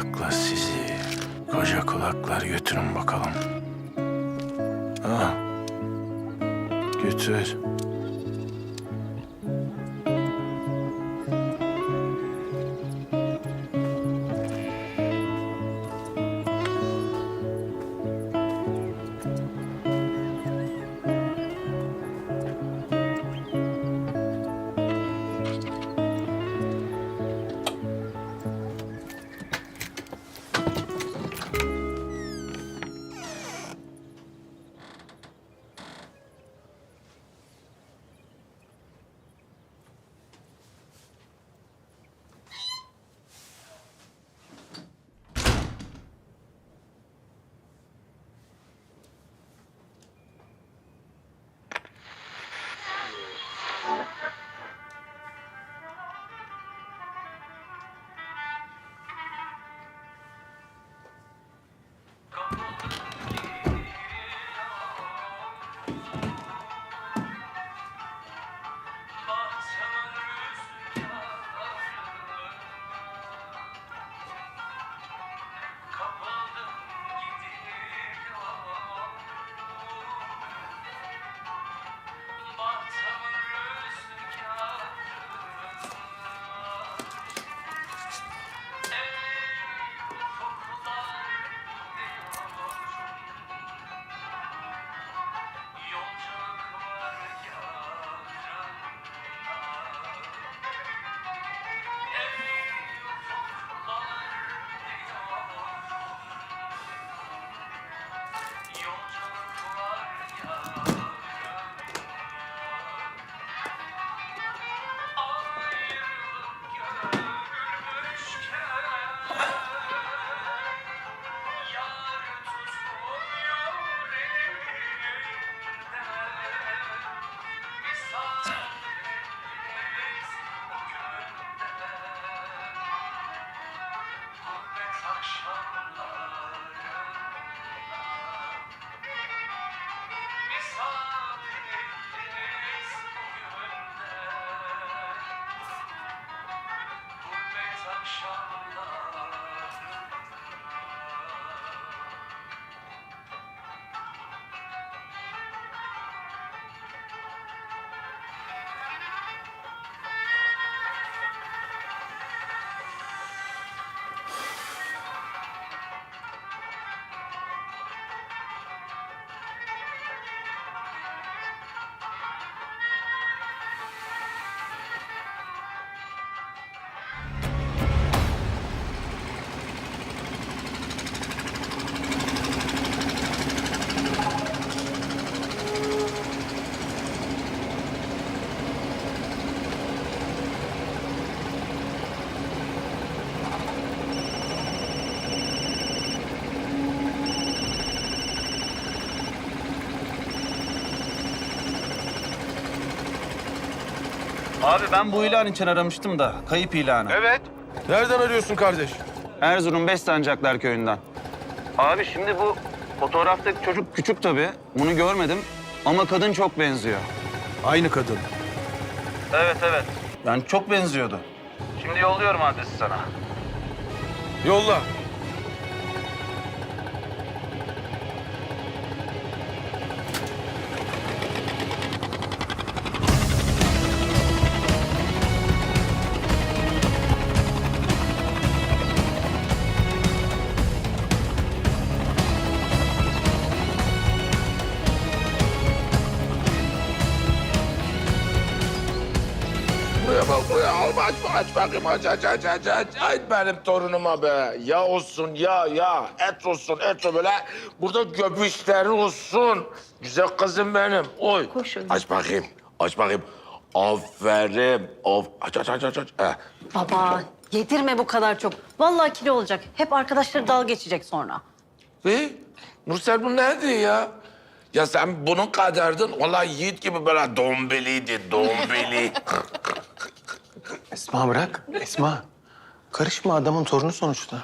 Koca kulaklar sizi, koca kulaklar götürün bakalım. Ha. Götür. time. Abi ben bu ilan için aramıştım da kayıp ilanı. Evet. Nereden arıyorsun kardeş? Erzurum Beslancaklar köyünden. Abi şimdi bu fotoğraftaki çocuk küçük tabii. Bunu görmedim ama kadın çok benziyor. Aynı kadın. Evet evet. Yani çok benziyordu. Şimdi yolluyorum adresi sana. Yolla. Alma açma aç bakayım aç aç aç aç aç aç benim torunuma be. Ya olsun ya ya et olsun et o böyle. Burada göbüşleri olsun. Güzel kızım benim. Oy. Aç bakayım aç bakayım. Aferin. Of. Aç aç aç aç aç. Eh. Baba yedirme bu kadar çok. Vallahi kilo olacak. Hep arkadaşları dalga geçecek sonra. Ve Nursel bu nerede ya? Ya sen bunun kadardın. Vallahi yiğit gibi böyle dombeliydi dombeli. Esma bırak. Esma. Karışma adamın torunu sonuçta.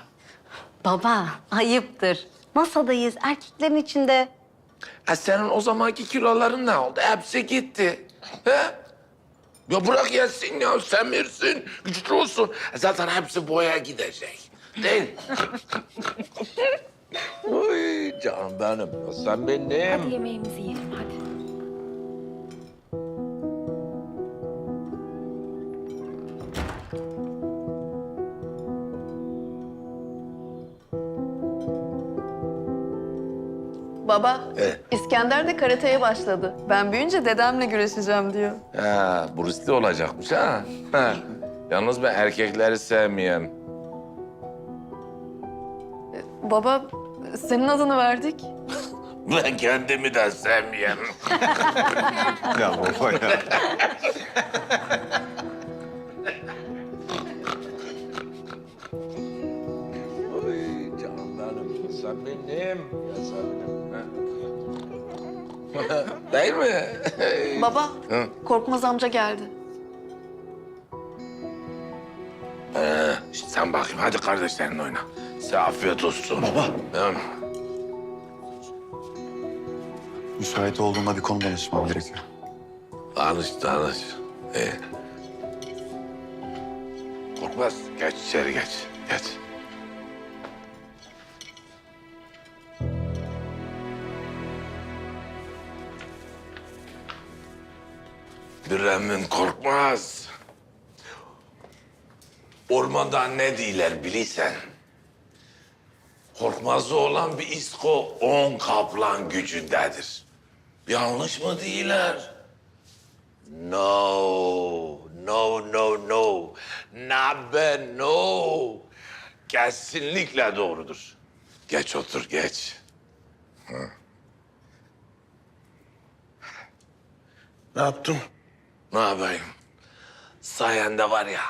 Baba ayıptır. Masadayız erkeklerin içinde. Ha senin o zamanki kiloların ne oldu? Hepsi gitti. He? Ya bırak yesin ya, semirsin, güçlü olsun. Zaten hepsi boya gidecek. Değil. Oy canım benim. Sen benim. Hadi yemeğimizi yiyelim hadi. Baba, Evet. İskender de karateye başladı. Ben büyüyünce dedemle güreşeceğim diyor. Ha, Bruce Lee olacakmış ha. ha. Yalnız ben erkekleri sevmeyen. Baba, senin adını verdik. Ben kendimi de sevmeyen. Ya baba ya. canım benim. Sen benim. Ya sen benim. ha. Değil mi? Baba, Hı. Korkmaz amca geldi. İşte sen bakayım hadi kardeşlerinle oyna. Size afiyet olsun. Baba. Hı. Müsait olduğunda bir konu danışmam gerekiyor. Tanış tanış. İyi. Korkmaz. Geç içeri geç. Geç. Bürem'in korkmaz. Ormanda ne diyorlar bilirsen. Korkmazı olan bir isko on kaplan gücündedir. Yanlış mı değiller? No, no, no, no. Nabe, no. Kesinlikle doğrudur. Geç otur, geç. Ne yaptın? Ne yapayım? Sayende var ya,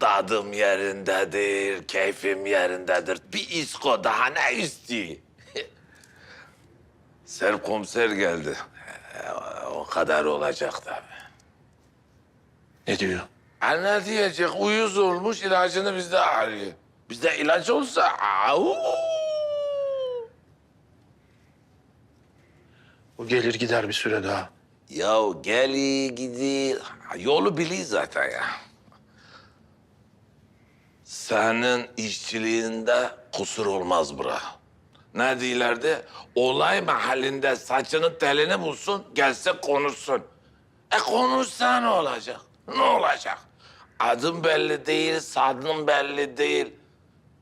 tadım yerindedir, keyfim yerindedir. Bir isko daha ne istiyor? Serkomiser geldi. Ee, O kadar olacak tabii. Ne diyor? Ha ne diyecek? Uyuz olmuş ilacını bizde arıyor. Bizde ilaç olsa au! O gelir gider bir süre daha. Ya geli gidi yolu biliyor zaten ya. Senin işçiliğinde kusur olmaz bura. Ne diyorlardı? Olay mahallinde saçının telini bulsun, gelse konuşsun. E konuşsa ne olacak? Ne olacak? Adın belli değil, sadın belli değil.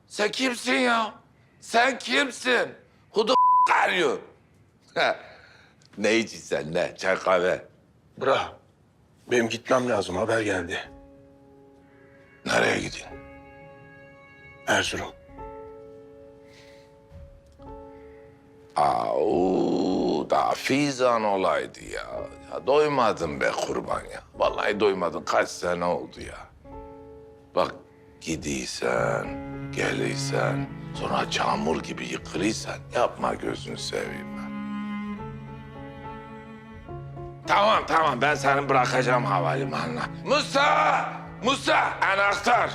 Sen kimsin ya? Sen kimsin? Hudu arıyor. Ne sen ne? Çay kahve. Bra. Benim gitmem lazım. Haber geldi. Nereye gidin? Erzurum. Au, da fizan olaydı ya. ya. Doymadım be kurban ya. Vallahi doymadın. Kaç sene oldu ya. Bak gidiysen, geliysen, sonra çamur gibi yıkılıysan yapma gözünü seveyim Tamam tamam ben seni bırakacağım havalimanına. Musa! Musa! Anahtar!